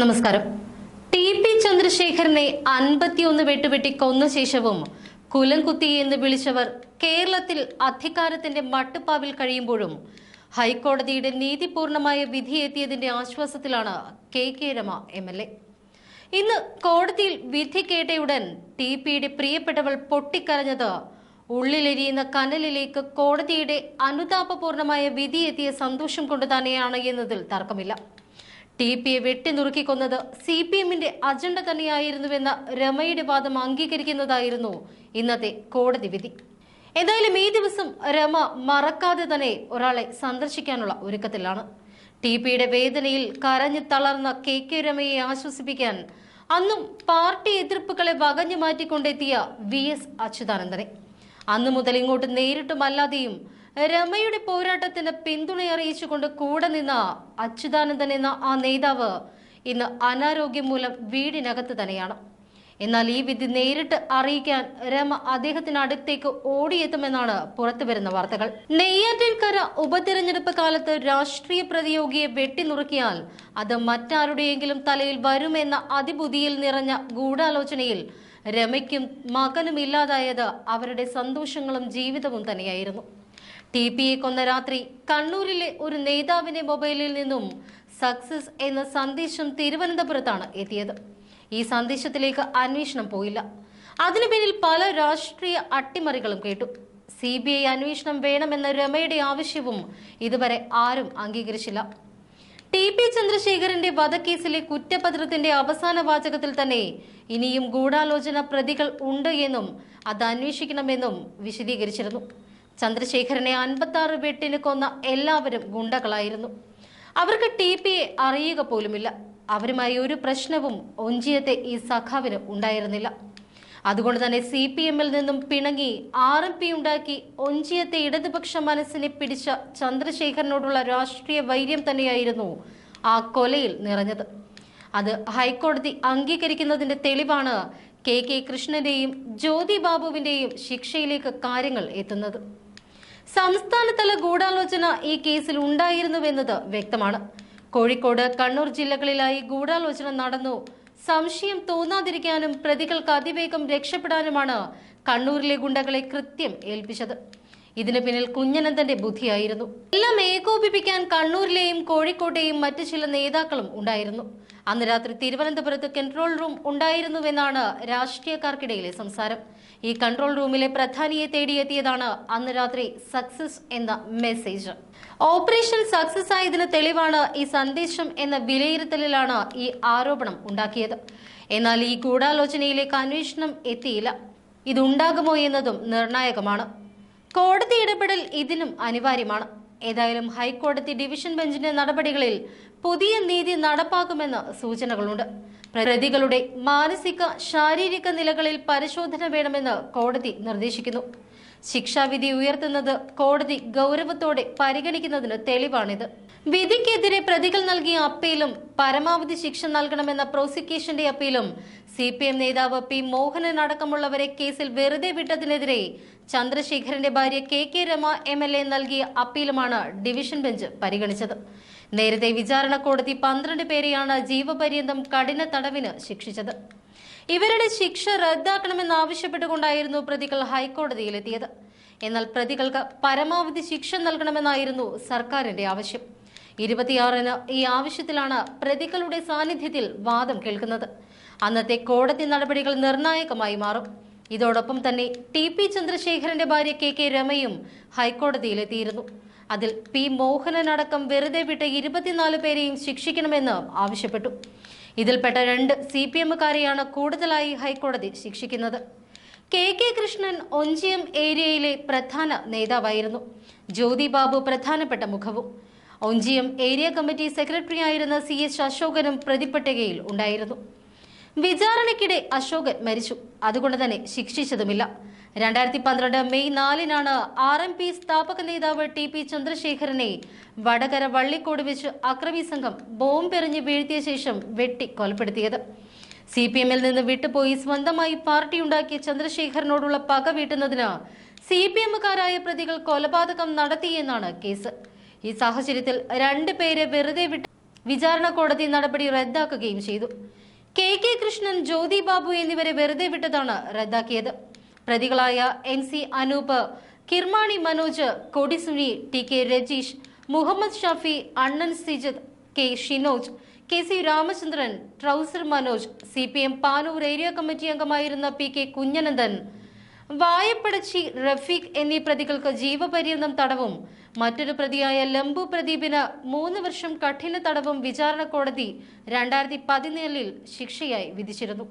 നമസ്കാരം. T P ചന്ദ്രശേഖരനെ അൻപത്തിയൊന്ന് വെട്ടുവെട്ടി കൊന്ന ശേഷവും കുലംകുത്തി എന്ന് വിളിച്ചവർ കേരളത്തിൽ അധികാരത്തിന്റെ മട്ടുപ്പാവിൽ കഴിയുമ്പോഴും ഹൈക്കോടതിയുടെ നീതിപൂർണമായ വിധി എത്തിയതിന്റെ ആശ്വാസത്തിലാണ് K K Rama M L A. ഇന്ന് കോടതിയിൽ വിധി കേട്ടയുടൻ ടി പിയുടെ പ്രിയപ്പെട്ടവൾ പൊട്ടിക്കരഞ്ഞത് ഉള്ളിലെരിയുന്ന കനലിലേക്ക് കോടതിയുടെ അനുതാപപൂർണമായ വിധി എത്തിയ സന്തോഷം കൊണ്ട് തന്നെയാണ് എന്നതിൽ തർക്കമില്ല. ടി പിയെ വെട്ടിനുറുക്കി കൊന്നത് സി പി എമ്മിന്റെ അജണ്ട തന്നെയായിരുന്നുവെന്ന രമയുടെ വാദം അംഗീകരിക്കുന്നതായിരുന്നു ഇന്നത്തെ കോടതി വിധി. എന്തായാലും ഈ ദിവസം രമ മറക്കാതെ തന്നെ ഒരാളെ സന്ദർശിക്കാനുള്ള ഒരുക്കത്തിലാണ്. ടി പിയുടെ വേദനയിൽ കരഞ്ഞു തളർന്ന കെ കെ രമയെ ആശ്വസിപ്പിക്കാൻ അന്നും പാർട്ടി എതിർപ്പുകളെ വകഞ്ഞു മാറ്റിക്കൊണ്ടെത്തിയ വി എസ് അച്യുതാനന്ദനെ. അന്നു മുതൽ ഇങ്ങോട്ട് നേരിട്ടും അല്ലാതെയും രമയുടെ പോരാട്ടത്തിന് പിന്തുണ അറിയിച്ചുകൊണ്ട് കൂടെ നിന്ന അച്യുതാനന്ദൻ എന്ന ആ നേതാവ് ഇന്ന് അനാരോഗ്യം മൂലം വീടിനകത്ത് തന്നെയാണ്. എന്നാൽ ഈ വിധി നേരിട്ട് അറിയിക്കാൻ രമ അദ്ദേഹത്തിന് അടുത്തേക്ക് ഓടിയെത്തുമെന്നാണ് പുറത്തുവരുന്ന വാർത്തകൾ. നെയ്യാറ്റിൻകര ഉപതിരഞ്ഞെടുപ്പ് കാലത്ത് രാഷ്ട്രീയ പ്രതിയോഗിയെ വെട്ടിനുറുക്കിയാൽ അത് മറ്റാരുടെയെങ്കിലും തലയിൽ വരുമെന്ന അതിബുദ്ധിയിൽ നിറഞ്ഞ ഗൂഢാലോചനയിൽ രമയ്ക്കും മകനും ഇല്ലാതായത് അവരുടെ സന്തോഷങ്ങളും ജീവിതവും തന്നെയായിരുന്നു. ടി പിയെ കൊന്ന രാത്രി കണ്ണൂരിലെ ഒരു നേതാവിന്റെ മൊബൈലിൽ നിന്നും സക്സസ് എന്ന സന്ദേശം തിരുവനന്തപുരത്താണ് എത്തിയത്. ഈ സന്ദേശത്തിലേക്ക് അന്വേഷണം പോയില്ല. അതിനു പിന്നിൽ പല രാഷ്ട്രീയ അട്ടിമറികളും കേട്ടു. സി ബി ഐ അന്വേഷണം വേണമെന്ന രമയുടെ ആവശ്യവും ഇതുവരെ ആരും അംഗീകരിച്ചില്ല. ടി പി ചന്ദ്രശേഖരന്റെ വധക്കേസിലെ കുറ്റപത്രത്തിന്റെ അവസാന വാചകത്തിൽ തന്നെ ഇനിയും ഗൂഢാലോചന പ്രതികൾ ഉണ്ട് എന്നും അത് അന്വേഷിക്കണമെന്നും വിശദീകരിച്ചിരുന്നു. ചന്ദ്രശേഖരനെ അൻപത്തി ആറ് വെട്ടിന് കൊന്ന എല്ലാവരും ഗുണ്ടകളായിരുന്നു. അവർക്ക് ടി പിയെ അറിയുക പോലുമില്ല. അവരുമായി ഒരു പ്രശ്നവും ഒഞ്ചിയത്തെ ഈ സഖാവിന് ഉണ്ടായിരുന്നില്ല. അതുകൊണ്ട് തന്നെ സി പി എമ്മിൽ നിന്നും പിണങ്ങി ആർ എം പി ഉണ്ടാക്കി ഒഞ്ചിയത്തെ ഇടതുപക്ഷ മനസ്സിനെ പിടിച്ച ചന്ദ്രശേഖരനോടുള്ള രാഷ്ട്രീയ വൈര്യം തന്നെയായിരുന്നു ആ കൊലയിൽ നിറഞ്ഞത്. അത് ഹൈക്കോടതി അംഗീകരിക്കുന്നതിന്റെ തെളിവാണ് കെ കെ കൃഷ്ണന്റെയും ജ്യോതി ബാബുവിന്റെയും ശിക്ഷയിലേക്ക് കാര്യങ്ങൾ എത്തുന്നത്. സംസ്ഥാനതല ഗൂഢാലോചന ഈ കേസിൽ ഉണ്ടായിരുന്നുവെന്നത് വ്യക്തമാണ്. കോഴിക്കോട് കണ്ണൂർ ജില്ലകളിലായി ഗൂഢാലോചന നടന്നു. സംശയം തോന്നാതിരിക്കാനും പ്രതികൾക്ക് അതിവേഗം രക്ഷപ്പെടാനുമാണ് കണ്ണൂരിലെ ഗുണ്ടകളെ കൃത്യം ഏൽപ്പിച്ചത്. ഇതിന് പിന്നിൽ കുഞ്ഞനന്ദന്റെ ബുദ്ധിയായിരുന്നു. എല്ലാം ഏകോപിപ്പിക്കാൻ കണ്ണൂരിലെയും കോഴിക്കോട്ടെയും മറ്റു ചില നേതാക്കളും ഉണ്ടായിരുന്നു. അന്ന് രാത്രി തിരുവനന്തപുരത്ത് കൺട്രോൾ റൂം ഉണ്ടായിരുന്നുവെന്നാണ് രാഷ്ട്രീയക്കാർക്കിടയിലെ സംസാരം. ഈ കൺട്രോൾ റൂമിലെ പ്രധാനിയെ തേടിയെത്തിയതാണ് അന്ന് രാത്രി സക്സസ് എന്ന മെസ്സേജ് ഓപ്പറേഷൻ സക്സസ് ആയതിന് തെളിവാണ് ഈ സന്ദേശം എന്ന വിലയിരുത്തലിലാണ് ഈ ആരോപണം ഉണ്ടാക്കിയത്. എന്നാൽ ഈ ഗൂഢാലോചനയിലേക്ക് അന്വേഷണം എത്തിയില്ല. ഇതുണ്ടാകുമോ എന്നതും നിർണായകമാണ്. കോടതി ഇടപെടൽ ഇതിനും അനിവാര്യമാണ്. ഏതായാലും ഹൈക്കോടതി ഡിവിഷൻ ബെഞ്ചിന്റെ നടപടികളിൽ പുതിയ നീതി നടപ്പാക്കുമെന്ന് സൂചനകളുണ്ട്. പ്രതികളുടെ മാനസിക ശാരീരിക നിലകളിൽ പരിശോധന വേണമെന്ന് കോടതി നിർദ്ദേശിക്കുന്നു. ശിക്ഷാവിധി ഉയർത്തുന്നത് കോടതി ഗൗരവത്തോടെ പരിഗണിക്കുന്നതിന് തെളിവാണിത്. വിധിക്കെതിരെ പ്രതികൾ നൽകിയ അപ്പീലും പരമാവധി ശിക്ഷ നൽകണമെന്ന പ്രോസിക്യൂഷന്റെ അപ്പീലും സി പി എം നേതാവ് പി മോഹനൻ അടക്കമുള്ളവരെ കേസിൽ വെറുതെ വിട്ടതിനെതിരെ ചന്ദ്രശേഖരന്റെ ഭാര്യ K K Rama M L A നൽകിയ അപ്പീലുമാണ് ഡിവിഷൻ ബെഞ്ച് പരിഗണിച്ചത്. നേരത്തെ വിചാരണ കോടതി പന്ത്രണ്ട് പേരെയാണ് ജീവപര്യന്തം കഠിന തടവിന് ശിക്ഷിച്ചത്. ഇവരുടെ ശിക്ഷ റദ്ദാക്കണമെന്നാവശ്യപ്പെട്ടുകൊണ്ടായിരുന്നു പ്രതികൾ ഹൈക്കോടതിയിലെത്തിയത്. എന്നാൽ പ്രതികൾക്ക് പരമാവധി ശിക്ഷ നൽകണമെന്നായിരുന്നു സർക്കാരിന്റെ ആവശ്യം. ഇരുപത്തിയാറിന് ഈ ആവശ്യത്തിലാണ് പ്രതികളുടെ സാന്നിധ്യത്തിൽ വാദം കേൾക്കുന്നത്. അന്നത്തെ കോടതി നടപടികൾ നിർണായകമായി മാറും. ഇതോടൊപ്പം തന്നെ ടി പി ചന്ദ്രശേഖരന്റെ ഭാര്യ കെ കെ രമയും ഹൈക്കോടതിയിലെത്തിയിരുന്നു. അതിൽ പി മോഹനനടക്കം വെറുതെ വിട്ട ഇരുപത്തിനാല് പേരെയും ശിക്ഷിക്കണമെന്ന് ആവശ്യപ്പെട്ടു. ഇതിൽപ്പെട്ട രണ്ട് സി പി എമ്മുകാരെയാണ് കൂടുതലായി ഹൈക്കോടതി ശിക്ഷിക്കുന്നത്. കെ കെ കൃഷ്ണൻ ഒഞ്ചിയം ഏരിയയിലെ പ്രധാന നേതാവായിരുന്നു. ജ്യോതി ബാബു പ്രധാനപ്പെട്ട മുഖവും. ഒഞ്ചിയം ഏരിയ കമ്മിറ്റി സെക്രട്ടറി ആയിരുന്ന സി എച്ച് അശോകനും പ്രതിപട്ടികയിൽ ഉണ്ടായിരുന്നു. വിചാരണയ്ക്കിടെ അശോകൻ മരിച്ചു. അതുകൊണ്ട് തന്നെ ശിക്ഷിച്ചതുമില്ല. രണ്ടായിരത്തി പന്ത്രണ്ട് മെയ് നാലിനാണ് ആർ എം പി സ്ഥാപക നേതാവ് ടി പി ചന്ദ്രശേഖരനെ വടകര വള്ളിക്കോട് വെച്ച് അക്രമി സംഘം ബോംബെറിഞ്ഞ് വീഴ്ത്തിയ ശേഷം വെട്ടി കൊലപ്പെടുത്തിയത്. സി പി എമ്മിൽ നിന്ന് വിട്ടുപോയി സ്വന്തമായി പാർട്ടി ഉണ്ടാക്കിയ ചന്ദ്രശേഖരനോടുള്ള പക വീട്ടുന്നതിന് സി പി എമ്മുകാരായ പ്രതികൾ കൊലപാതകം നടത്തിയെന്നാണ് കേസ്. ഈ സാഹചര്യത്തിൽ രണ്ടുപേരെ വെറുതെ വിട്ട് വിചാരണ കോടതി നടപടി റദ്ദാക്കുകയും ചെയ്തു. കെ കെ കൃഷ്ണൻ ജ്യോതി ബാബു എന്നിവരെ വെറുതെ വിട്ടതാണ് റദ്ദാക്കിയത്. പ്രതികളായ N C Anoop Kirmani Manoj Kodi Suni T K Rajeesh Muhammad Shafi Annan Sijith K Shinoj K C Ramachandran trouser Manoj C P M Panoor area committee അംഗമായിരുന്ന പി കെ കുഞ്ഞനന്ദൻ വായപ്പടച്ചി റഫീഖ് എന്നീ പ്രതികൾക്ക് ജീവപര്യന്തം തടവും. മറ്റൊരു പ്രതിയായ ലംബു പ്രദീപിന് മൂന്ന് വർഷം കഠിന തടവും വിചാരണ കോടതി രണ്ടായിരത്തി പതിനേഴിൽ ശിക്ഷയായി വിധിച്ചിരുന്നു.